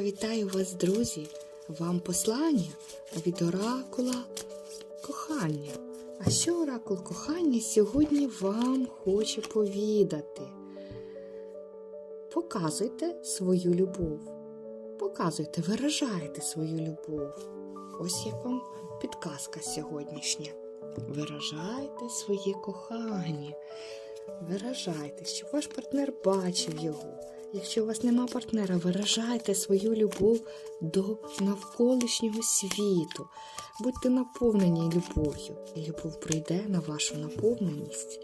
Вітаю вас, друзі! Вам послання від оракула кохання. А що оракул кохання сьогодні вам хоче повідати? Показуйте свою любов. Показуйте, виражайте свою любов. Ось як вам підказка сьогоднішня. Виражайте своє кохання. Виражайте, щоб ваш партнер бачив його. Якщо у вас нема партнера, виражайте свою любов до навколишнього світу. Будьте наповнені любов'ю, і любов прийде на вашу наповненість.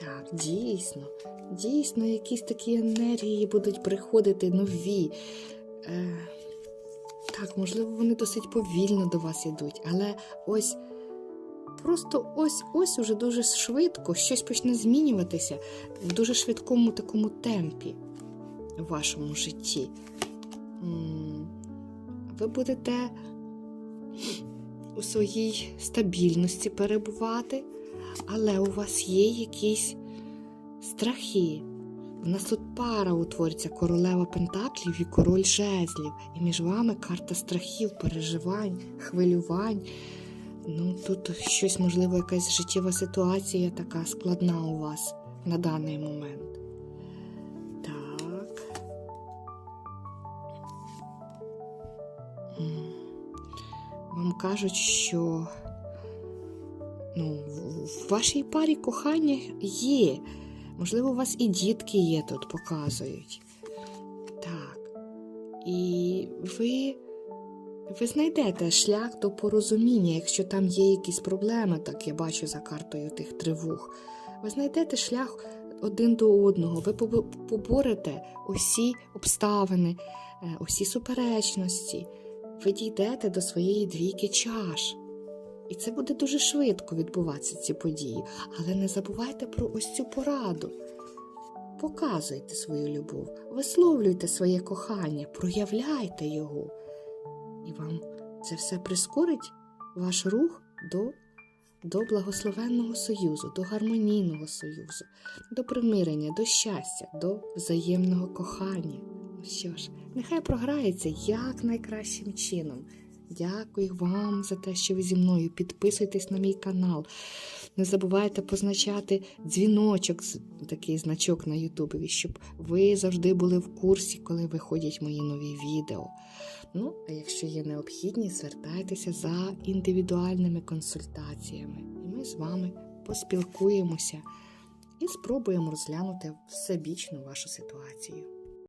Так, дійсно, дійсно, якісь такі енергії будуть приходити нові. Е, так, можливо, вони досить повільно до вас йдуть, але ось просто ось ось уже дуже швидко щось почне змінюватися в дуже швидкому такому темпі в вашому житті. Ви будете у своїй стабільності перебувати, але у вас є якісь страхи. У нас тут пара утвориться королева пентаклів і король жезлів. І між вами карта страхів, переживань, хвилювань. Ну, тут щось, можливо, якась життєва ситуація така складна у вас на даний момент. Так. Вам кажуть, що ну, в- вашій парі кохання є. Можливо, у вас і дітки є тут, показують. Так. І ви, ви знайдете шлях до порозуміння, якщо там є якісь проблеми, так я бачу за картою тих тривог. Ви знайдете шлях один до одного, ви поборете усі обставини, е, усі суперечності. Ви дійдете до своєї двійки чаш. І це буде дуже швидко відбуватися ці події. Але не забувайте про ось цю пораду. Показуйте свою любов, висловлюйте своє кохання, проявляйте його. І вам це все прискорить ваш рух до, до благословенного союзу, до гармонійного союзу, до примирення, до щастя, до взаємного кохання. Ну що ж, нехай програється як найкращим чином. Дякую вам за те, що ви зі мною. Підписуйтесь на мій канал. Не забувайте позначати дзвіночок, такий значок на Ютубі, щоб ви завжди були в курсі, коли виходять мої нові відео. Ну, а якщо є необхідність, звертайтеся за індивідуальними консультаціями. І ми з вами поспілкуємося і спробуємо розглянути всебічну вашу ситуацію.